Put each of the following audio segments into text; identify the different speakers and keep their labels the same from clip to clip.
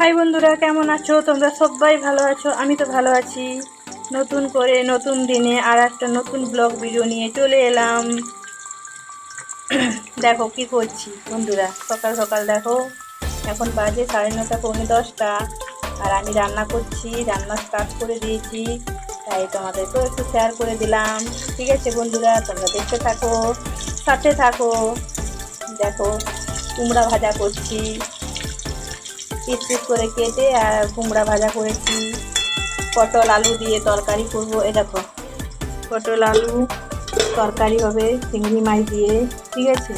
Speaker 1: High বন্ধুরা, কেমন আছো? তোমরা সবাই ভালো আছো? আমি তো ভালো আছি। নতুন করে, নতুন দিনে আর একটা নতুন ব্লগ ভিডিও নিয়ে চলে এলাম। দেখো কি করছি বন্ধুরা, সকাল সকাল দেখো, এখন বাজে সাড়ে নটা, পৌনে দশটা। আর আমি রান্না করছি, রান্না স্টার্ট করে দিয়েছি। তাই তোমাদেরকেও একটু শেয়ার করে দিলাম। ঠিক আছে বন্ধুরা, তোমরা দেখতে থাকো, সাথে থাকো। দেখো, কুমড়া ভাজা করছি। পিস পিস করে কেটে আর কুমড়া ভাজা করেছি। পটল, আলু দিয়ে তরকারি করব। এ দেখো, পটল, আলু, তরকারি হবে, চিংড়ি মাছ দিয়ে, ঠিক আছে?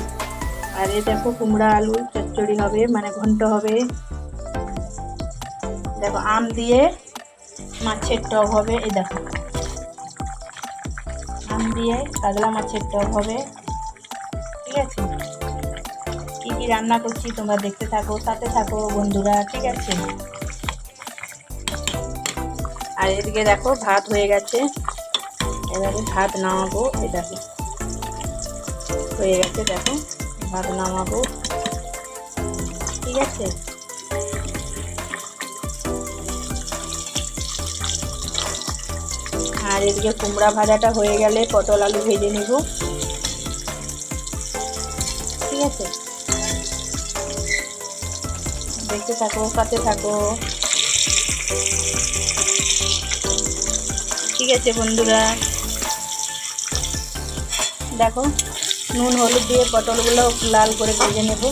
Speaker 1: আর এ দেখো, কুমড়া, আলু, চচ্চড়ি হবে মানে ঘন্ট হবে। দেখো, আম দিয়ে মাছের টক হবে, এই দেখো। আম দিয়ে কাতলা মাছের টক হবে। কি রান্না করছি তোমরা দেখতে থাকো, সাথে থাকো বন্ধুরা, ঠিক আছে? আর এদিকে দেখো, ভাত হয়ে গেছে। এবারে ভাত নামাবো দেখো। হয়ে গেছে, দেখো, ভাত নামাবো। ঠিক আছে? আর এদিকে কুমড়া ভাজাটা হয়ে গেলে পটল আলু ভেজে নেব। ঠিক আছে? দেখতে থাকো, সাথে থাকো। ঠিক আছে বন্ধুরা। দেখো, নুন, হলুদ দিয়ে পটলগুলো লাল করে ভেজে নেব।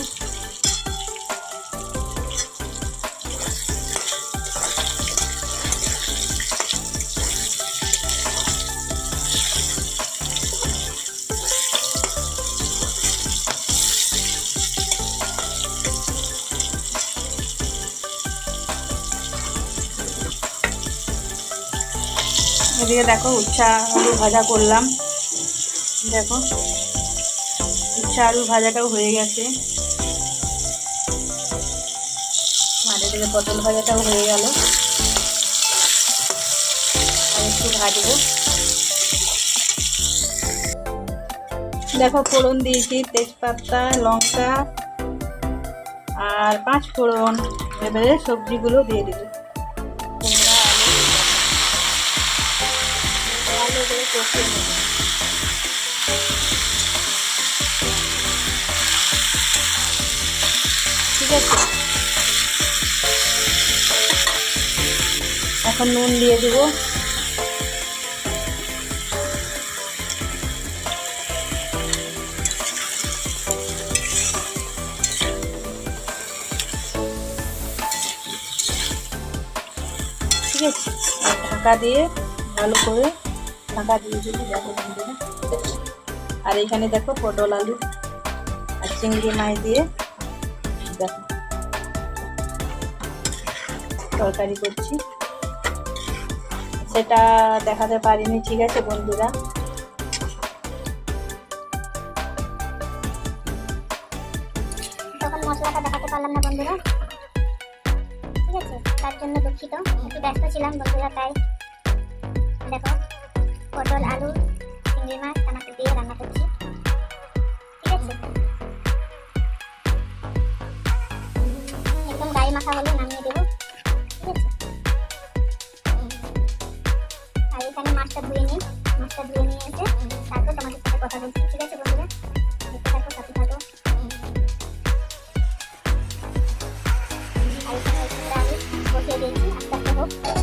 Speaker 1: এদিকে দেখো উচ্ছা আলু ভাজা করলাম। দেখো, উচ্ছা আলু ভাজাটাও হয়ে গেছে। আর এদিকে পটল ভাজাটাও হয়ে গেল। একটু ভাজবো। দেখো ফোড়ন দিয়েছি, তেজপাতা, লঙ্কা, আর পাঁচ ফোড়ন। এবারে সবজিগুলো দিয়ে দেবো। ঠিক আছে। এখন নুন দিয়ে দেব। ঠিক আছে। ঢাকা দিয়ে ভালো করে ঢাকা দিয়ে দিবি দেখো আর এখানে দেখো পটল আলু আর চিংড়ি মাছ দিয়ে দেখো। তরকারি করছি। সেটা দেখাতে পারিনি, ঠিক আছে বন্ধুরা?
Speaker 2: তখন মশলাটা দেখাতে পারলাম না বন্ধুরা। ঠিক আছে, তার জন্য দুঃখিত। একটু ব্যস্ত ছিলাম বন্ধুরা, তাই। দেখো পটল, আলু, চিংড়ি মাছ, টমাটো দিয়ে রান্না করছি। ঠিক আছে? একদম গায়ে মাখা হলে নামিয়ে দেবো। ঠিক আছে? আর এখানে মাছটা ধুয়ে নিই মাছটা ধুয়ে নিয়ে এসে তারপর তোমাদের সাথে কথা বলছি। ঠিক আছে বন্ধুরা? দেখতে থাকো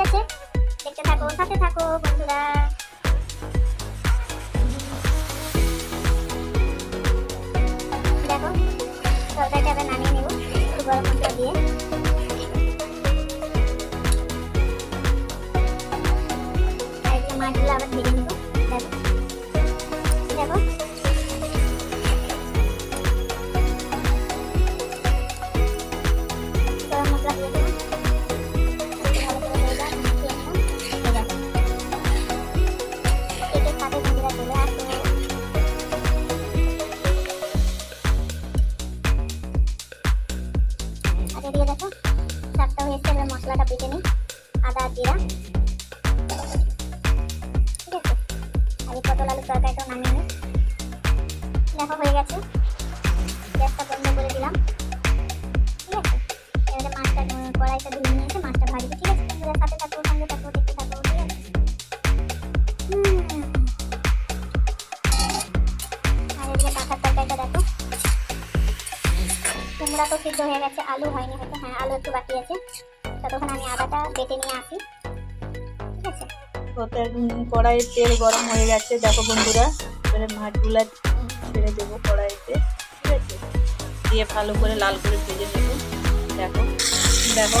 Speaker 2: ঠিক আছে দেখতে থাকো, সাথে থাকো, বন্ধুরা। দেখো, তরকারিটা এবার নামিয়ে নেব, একটু গরম মশলা দিয়ে। আর এই দেখো। মাছগুলো হয়ে এসছে এবার মশলাটা বেটে নিই। আদা, জিরা। ঠিক আছে? আর এই পটল আলুর তরকারিটাও নামিয়ে নিই। দেখো, হয়ে গেছে। গ্যাসটা বন্ধ করে দিলাম। ঠিক আছে? এবারে মাছটা কড়াইটা ধুয়ে নিয়েছে, মাছটা ভাজবে। ঠিক আছে? সাথে থাকব, সঙ্গে থাকব, দেখতে কুমড়া তো সিদ্ধ হয়ে গেছে, আলু হয়নি হয়তো। হ্যাঁ আলু একটু বাকি আছে। ততক্ষণ আমি আদাটা বেটে নিয়ে আসি। ঠিক আছে?
Speaker 1: ওতে কড়াইয়ের তেল গরম হয়ে গেছে। দেখো বন্ধুরা, এবারে মাছগুলা ছেড়ে দেবো কড়াইতে। ঠিক আছে? দিয়ে ভালো করে লাল করে ভেজে নেব। দেখো দেখো।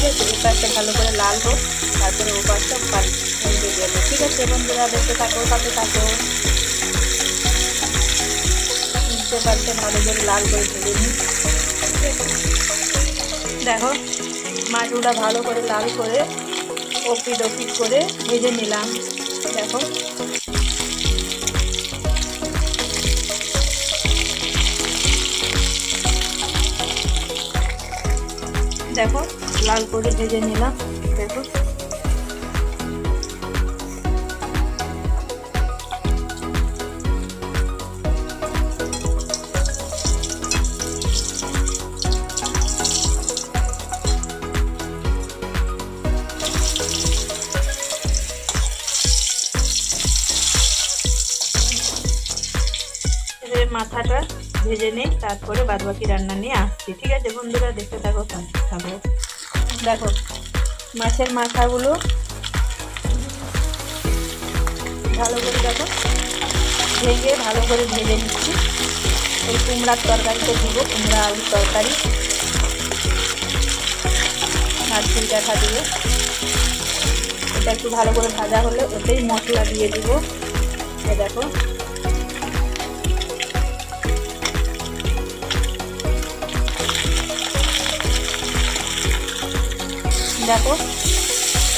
Speaker 1: ঠিক আছে এই পাশটা ভালো করে লাল হোক, তারপরে ও পাশটা পাল্টে দেবো। ঠিক আছে বন্ধুরা, দেখতে থাকো, সাথে থাকো। উল্টে পাল্টে ভালো করে লাল করে ভেজে নিই। দেখো মাছগুলা ভালো করে লাল করে ওপিট ওপিট করে ভেজে নিলাম। দেখো। দেখো লাল করে ভেজে নিলাম, দেখো। মাথাটা ভেজে নিই, তারপরে বাদ বাকি রান্না নিয়ে আসছি। ঠিক আছে বন্ধুরা, দেখতে থাকো থাকো। দেখো, মাছের মাথাগুলো ভালো করে দেখো ভেজে ভালো করে ভেজে নিচ্ছি। এই কুমড়ার তরকারিতে দিব, কুমড়া আলুর তরকারি। আর দেখা দিব এটা একটু ভালো করে ভাজা হলে ওতেই মশলা দিয়ে দিব। দেখো দেখো,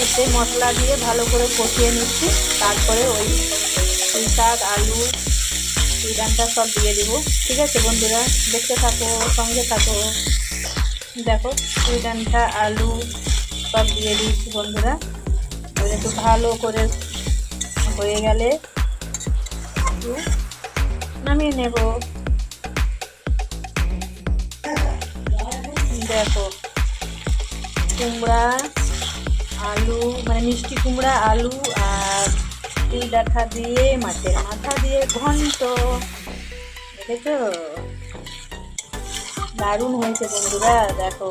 Speaker 1: এতে মশলা দিয়ে ভালো করে কষিয়ে নিচ্ছি। তারপরে ওই পুঁই শাক, আলু ডানটা সব দিয়ে দেবো। ঠিক আছে বন্ধুরা? দেখতে থাকো, সঙ্গে থাকো। দেখো ডানটা আলু সব দিয়ে দিয়েছি বন্ধুরা। একটু ভালো করে হয়ে গেলে একটু নামিয়ে নেব। দেখো কুমড়া, আলু মানে মিষ্টি কুমড়া, আলু আর তিল ডাঠা দিয়ে, মাছের মাথা দিয়ে ঘন্ট। দেখেছ? দারুণ হয়েছে বন্ধুরা, দেখো।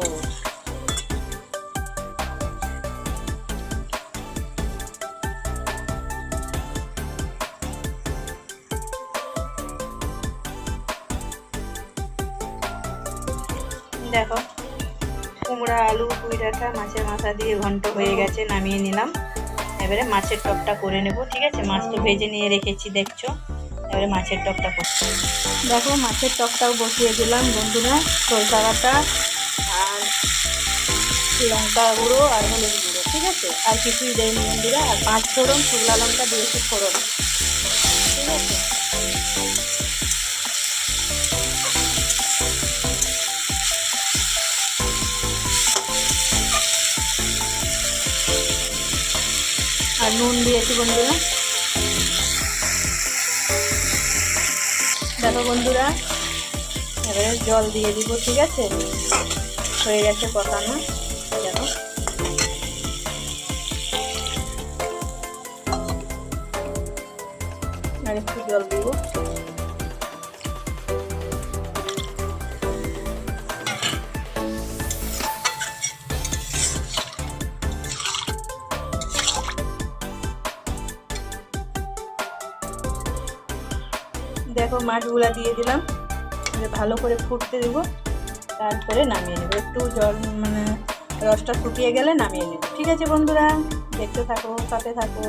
Speaker 1: আলু, পুঁই ডাঁটা, মাছের মাথা দিয়ে ঘন্ট হয়ে গেছে, নামিয়ে নিলাম। এবারে মাছের টকটা করে নেব, ঠিক আছে? মাছ তো ভেজে নিয়ে রেখেছি, দেখছ? এবারে মাছের টকটা করছি দেখো, মাছের টকটাও বসিয়ে দিলাম, বন্ধুরা। সরষা আর লঙ্কা গুঁড়ো আর হলুদ গুঁড়ো, ঠিক আছে? আর কিছুই দেয়নি বন্ধুরা। আর পাঁচ ফোড়ন শুকলা লঙ্কা দিয়েছি ফোড়ন। নুন দিয়েছি বন্ধুরা দেখো বন্ধুরা, এবারে জল দিয়ে দিব, ঠিক আছে? হয়ে গেছে কষানো দেখো। আর একটু জল দিব। দেখো মাছগুলো দিয়ে দিলাম। ভালো করে ফুটতে দেব, তারপরে নামিয়ে নেব। একটু জল মানে রসটা ফুটিয়ে গেলে নামিয়ে নেব। ঠিক আছে বন্ধুরা, দেখতে থাকো, সাথে থাকো।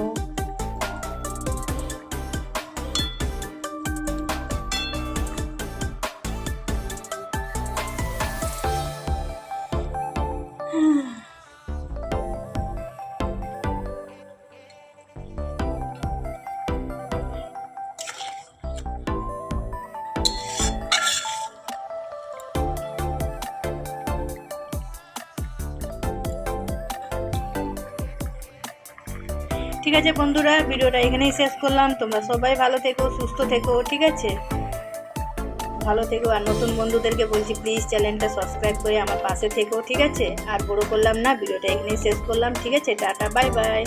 Speaker 1: ঠিক আছে বন্ধুরা, ভিডিওটা এখানেই শেষ করলাম। তোমরা সবাই ভালো থেকো, সুস্থ থেকো, ঠিক আছে? ভালো থেকো, আর নতুন বন্ধুদেরকে বলছি প্লিজ চ্যানেলটা সাবস্ক্রাইব করে আমার পাশে থেকো, ঠিক আছে? আর বড় করলাম না, ভিডিওটা এখানেই শেষ করলাম, ঠিক আছে? Tata bye bye